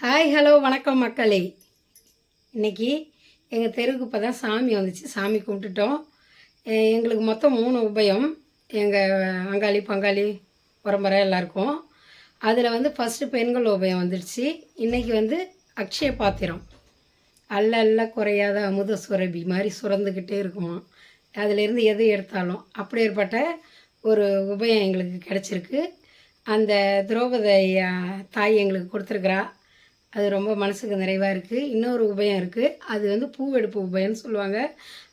Hi hello வணக்கம் மக்களே. இன்னைக்கு எங்கள் தெருவுக்கு இப்போ தான் சாமி வந்துச்சு. சாமி கும்பிட்டுட்டோம். எங்களுக்கு மொத்தம் மூணு உபயம். எங்கள் அங்காளி பங்காளி பரம்பரை எல்லாருக்கும். அதில் வந்து ஃபஸ்ட்டு பெண்கள் உபயம் வந்துடுச்சு இன்றைக்கி வந்து அக்ஷய பாத்திரம். அல்ல அல்ல குறையாத அமுத சுரபி மாதிரி சுரந்துக்கிட்டே இருக்குமா அதிலேருந்து எது எடுத்தாலும் அப்படி ஏற்பட்ட ஒரு உபயம் எங்களுக்கு கிடச்சிருக்கு. அந்த திரௌபதி தாய் எங்களுக்கு கொடுத்துருக்குறா. அது ரொம்ப மனசுக்கு நிறைவாக இருக்குது இன்னொரு உபயம் இருக்குது அது வந்து பூவெடுப்பு உபயம்னு சொல்லுவாங்க.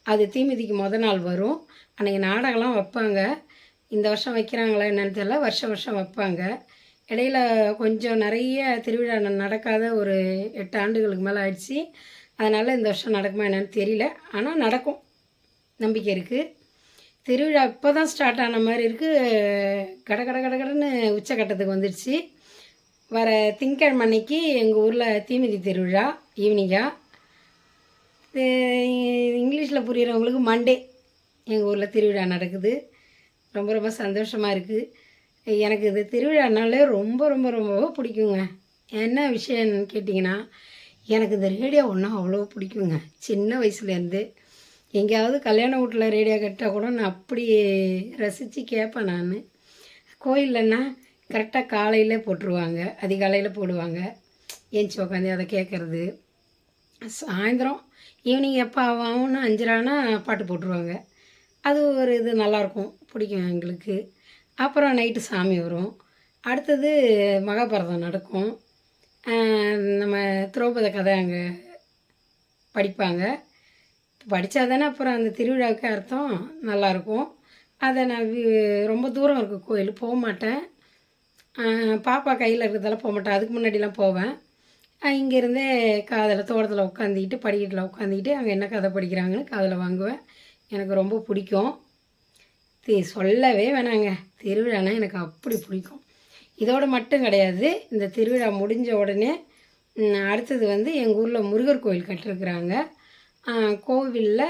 அது தீமிதிக்கு முத நாள் வரும். அன்றைக்கி நாடகம்லாம் வைப்பாங்க. இந்த வருஷம் வைக்கிறாங்களா என்னென்னு தெரியல. வருஷம் வருஷம் வைப்பாங்க. இடையில கொஞ்சம் நிறைய திருவிழா ந- நடக்காத ஒரு எட்டு ஆண்டுகளுக்கு மேலே ஆயிடுச்சு. அதனால் இந்த வருஷம் நடக்குமா என்னென்னு தெரியல. ஆனால் நடக்கும். நம்பிக்கை இருக்குது திருவிழா இப்போ தான் ஸ்டார்ட் ஆன மாதிரி இருக்குது கட கட கட கடன்னு உச்சக்கட்டத்துக்கு வந்துடுச்சு வர திங்கட்கிழமை அன்னைக்கு எங்கள் ஊரில் தீமிதி திருவிழா ஈவினிங்காக இங்கிலீஷில் புரிகிறவங்களுக்கு மண்டே எங்கள் ஊரில் திருவிழா நடக்குது. ரொம்ப ரொம்ப சந்தோஷமாக இருக்குது எனக்கு இது திருவிழானாலே ரொம்ப ரொம்ப ரொம்ப பிடிக்குங்க. என்ன விஷயம்னு கேட்டிங்கன்னா எனக்கு இந்த ரேடியோ ஒன்றா அவ்வளோ பிடிக்குங்க. சின்ன வயசுலேருந்து. எங்கேயாவது கல்யாண வீட்டில் ரேடியோ கேட்டால் கூட நான் அப்படி ரசித்து கேட்பேன் நான். கோயில்லன்னா கரெக்டாக காலையில் போட்டுருவாங்க. அதிகாலையில் போடுவாங்க. ஏஞ்சி உட்காந்து அதை கேட்குறது சாயந்தரம் ஈவினிங் எப்போ ஆகும்னு அஞ்சரானா பாட்டு போட்டுருவாங்க. அது ஒரு இது நல்லாயிருக்கும் பிடிக்கும் எங்களுக்கு. அப்புறம் நைட்டு சாமி வரும். அடுத்தது மகாபாரதம் நடக்கும். நம்ம திரௌபதி கதை அங்கே படிப்பாங்க. படித்தா தானே அப்புறம் அந்த திருவிழாவுக்கு அர்த்தம்? நல்லாயிருக்கும் அதை நான் வி- ரொம்ப தூரம் இருக்கு. கோயில் போக மாட்டேன். பாப்பா கையில் இருக்கிறதால போக மாட்டேன் அதுக்கு முன்னாடிலாம் போவேன். இங்கேருந்தே காதில் தோட்டத்தில் உட்காந்துக்கிட்டு படிக்கட்டில் உட்காந்துக்கிட்டு அங்கே என்ன கதை படிக்கிறாங்கன்னு காதில் வாங்குவேன். எனக்கு ரொம்ப பிடிக்கும். தி சொல்லவே வேணாங்க. திருவிழானா எனக்கு அப்படி பிடிக்கும். இதோடு மட்டும் கிடையாது. இந்த திருவிழா முடிஞ்ச உடனே அடுத்தது வந்து எங்கள் ஊரில் முருகர் கோயில் கட்டிருக்கிறாங்க. கோவிலில்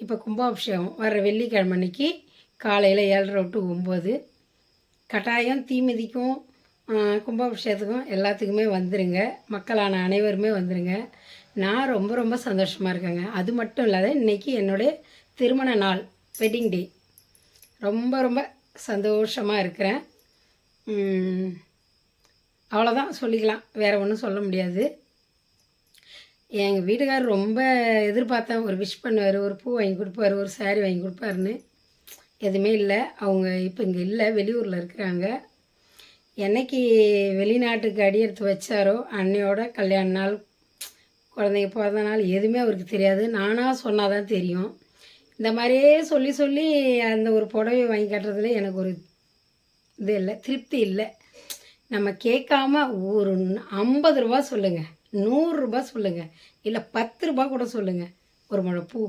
இப்போ கும்பாபிஷேகம் வர்ற வெள்ளிக்கிழமை அன்னைக்கு காலையில் ஏழரை டு ஒம்பது கட்டாயம் தீமிதிக்கும் கும்பாபிஷேகத்துக்கும் எல்லாத்துக்குமே வந்துடுங்க மக்களான அனைவருமே வந்துடுங்க நான் ரொம்ப ரொம்ப சந்தோஷமாக இருக்கேங்க. அது மட்டும் இல்லாத இன்றைக்கி என்னுடைய திருமண நாள் வெட்டிங் டே ரொம்ப ரொம்ப சந்தோஷமாக இருக்கிறேன். அவ்வளோதான் சொல்லிக்கலாம். வேறு ஒன்றும் சொல்ல முடியாது. எங்கள் வீட்டுக்காரர் ரொம்ப எதிர்பார்த்தேன். ஒரு விஷ் பண்ணுவார் ஒரு பூ வாங்கி கொடுப்பாரு ஒரு சாரீ வாங்கி கொடுப்பாருன்னு. எதுவுமே இல்லை. அவங்க இப்போ இங்கே இல்லை. வெளியூரில் இருக்கிறாங்க. என்னைக்கு வெளிநாட்டுக்கு அடி எடுத்து வச்சாரோ அன்னையோட கல்யாண நாள் குழந்தைங்க பிறந்த நாள் எதுவுமே அவருக்கு தெரியாது. நானாக சொன்னால் தான் தெரியும். இந்த மாதிரியே சொல்லி சொல்லி அந்த ஒரு புடவை வாங்கி கட்டுறதுல எனக்கு ஒரு இது இல்லை திருப்தி இல்லை. நம்ம கேட்காம ஒரு ஐம்பது ரூபா சொல்லுங்கள் நூறுரூபா சொல்லுங்கள் இல்லை பத்து ரூபா கூட சொல்லுங்கள் ஒரு முழை பூ.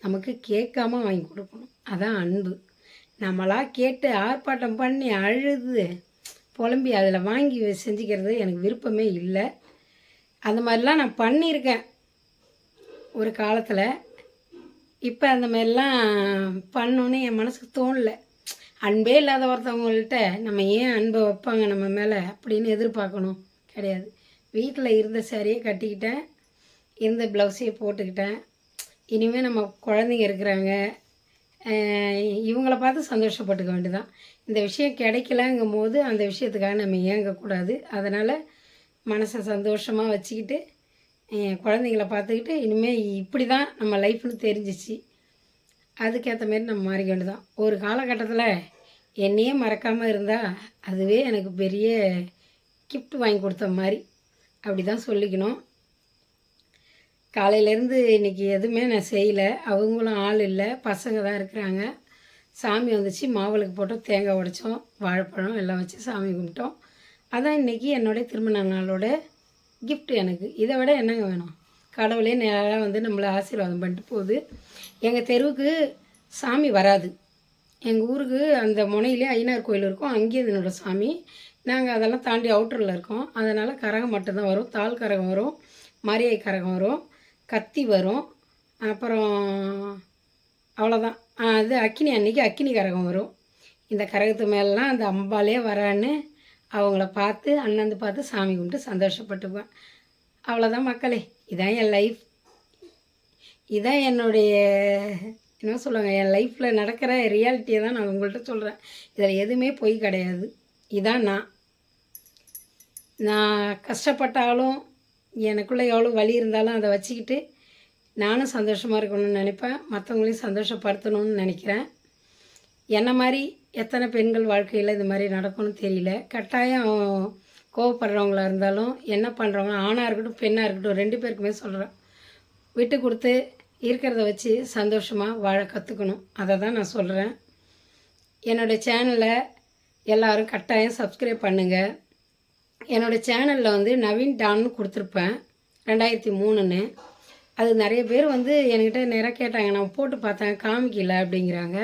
நமக்கு கேட்காம வாங்கி கொடுக்கணும். அதான் அன்பு. நம்மளாக கேட்டு ஆர்ப்பாட்டம் பண்ணி அழுது புலம்பி அதில் வாங்கி செஞ்சுக்கிறது எனக்கு விருப்பமே இல்லை. அந்த மாதிரிலாம் நான் பண்ணியிருக்கேன். ஒரு காலத்தில். இப்போ அந்த மாதிரிலாம் பண்ணணுன்னு என் மனசுக்கு தோணல. அன்பே இல்லாத ஒருத்தவங்கள்ட்ட நம்ம ஏன் அன்பை வைப்பாங்க? நம்ம மேலே அப்படின்னு எதிர்பார்க்கணும். கிடையாது. வீட்டில் இருந்த சாரியே கட்டிக்கிட்டேன். இருந்த ப்ளவுஸையே போட்டுக்கிட்டேன். இனிமேல் நம்ம குழந்தைங்க இருக்கிறாங்க. இவங்கள பார்த்து சந்தோஷப்பட்டுக்க வேண்டியதான் இந்த விஷயம் கிடைக்கலங்கும் போது அந்த விஷயத்துக்காக நம்ம ஏங்கக்கூடாது அதனால் மனசை சந்தோஷமாக வச்சுக்கிட்டு குழந்தைங்கள பார்த்துக்கிட்டு இனிமேல் இப்படி தான் நம்ம லைஃப்னு தெரிஞ்சிச்சு. அதுக்கேற்ற மாதிரி நம்ம மாறிக்க வேண்டியதான் ஒரு காலகட்டத்தில் என்னையே மறக்காமல் இருந்தால் அதுவே எனக்கு பெரிய கிஃப்ட் வாங்கி கொடுத்த மாதிரி அப்படி தான் சொல்லிக்கணும். காலையிலேருந்து இன்றைக்கி எதுவுமே நான் செய்யலை. அவங்களும் ஆள் இல்லை. பசங்க தான் இருக்கிறாங்க. சாமி வந்துச்சு. மாவிளக்கு போட்டோம். தேங்காய் உடைச்சோம். வாழைப்பழம் எல்லாம் வச்சு சாமி கும்பிட்டோம். அதான் இன்றைக்கி என்னுடைய திருமண நாளோட கிஃப்ட் எனக்கு. இதை விட என்னங்க வேணும்? கடவுளே நேராக வந்து நம்மளை ஆசீர்வாதம் பண்ணிட்டு போகுது. எங்கள் தெருவுக்கு சாமி வராது. எங்கள் ஊருக்கு அந்த முனையிலே ஐயனார் கோயில் இருக்கும். அங்கேயே என்னோட சாமி. நாங்கள் அதெல்லாம் தாண்டி அவுட்டரில் இருக்கோம். அதனால் கரகம் மட்டும்தான் வரும். தால் கரகம் வரும். மாரியாய் கரகம் வரும். கத்தி வரும். அப்புறம் அவ்வளோதான் அது அக்கினி அன்னைக்கு அக்கினி கரகம் வரும். இந்த கரகத்து மேலாம் அந்த அம்பாலே வரான்னு அவங்கள பார்த்து அண்ணாந்து பார்த்து சாமி கும்பிட்டு சந்தோஷப்பட்டுப்பேன் அவ்வளோதான் மக்களே. இதான் என் லைஃப் இதான் என்னுடைய என்ன சொல்லுவாங்க என் லைஃப்பில் நடக்கிற ரியாலிட்டியை தான் நான் உங்கள்கிட்ட சொல்கிறேன் இதில் எதுவுமே பொய் கிடையாது. இதான் நான். நான் கஷ்டப்பட்டாலும் எனக்குள்ளே எவ்வளோ வலி இருந்தாலும் அதை வச்சுக்கிட்டு நானும் சந்தோஷமாக இருக்கணும்னு நினைப்பேன். மற்றவங்களையும் சந்தோஷப்படுத்தணும்னு நினைக்கிறேன். என்ன மாதிரி எத்தனை பெண்கள் வாழ்க்கையில் இது மாதிரி நடக்கும்னு தெரியல. கட்டாயம் கோவப்படுறவங்களா இருந்தாலும் என்ன பண்ணுறவங்க ஆணாக இருக்கட்டும் பெண்ணாக இருக்கட்டும் ரெண்டு பேருக்குமே சொல்கிறேன் விட்டு கொடுத்து இருக்கிறத வச்சு சந்தோஷமாக வாழ கற்றுக்கணும் அதை தான் நான் சொல்கிறேன் என்னோடய சேனலை எல்லோரும் கட்டாயம் சப்ஸ்கிரைப் பண்ணுங்கள் என்னோடய சேனலில் வந்து நவீன் டான்னு கொடுத்துருப்பேன் ரெண்டாயிரத்தி மூணுன்னு. அது நிறைய பேர் வந்து என்கிட்ட நிறைய கேட்டாங்க நான் போட்டு பார்த்தேன் காமிக்கல அப்படிங்கிறாங்க.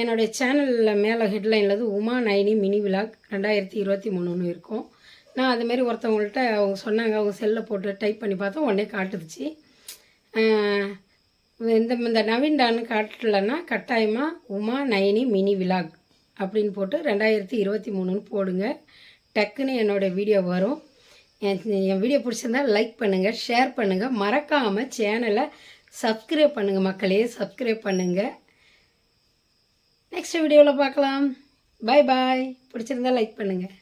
என்னுடைய சேனலில் மேலே ஹெட்லைனில் வந்து உமா நைனி மினி விலாக் ரெண்டாயிரத்தி இருபத்தி மூணுன்னு இருக்கும். நான் அதுமாரி ஒருத்தவங்கள்ட்ட அவங்க சொன்னாங்க அவங்க செல்லை போட்டு டைப் பண்ணி பார்த்தோம் உடனே காட்டுதுச்சு. இந்த இந்த நவீன் டான்னு காட்டலைன்னா கட்டாயமாக உமா நயனி மினி விலாக் அப்படின்னு போட்டு ரெண்டாயிரத்தி இருபத்தி மூணுன்னு போடுங்க. டக்குன்னு என்னோடய வீடியோ வரும். என் என் வீடியோ பிடிச்சிருந்தா லைக் பண்ணுங்கள் ஷேர் பண்ணுங்கள் மறக்காமல் சேனலை சப்ஸ்கிரைப் பண்ணுங்கள் மக்களே சப்ஸ்கிரைப் பண்ணுங்கள் நெக்ஸ்ட் வீடியோவில் பார்க்கலாம். பாய் பாய் பிடிச்சிருந்தா லைக் பண்ணுங்கள்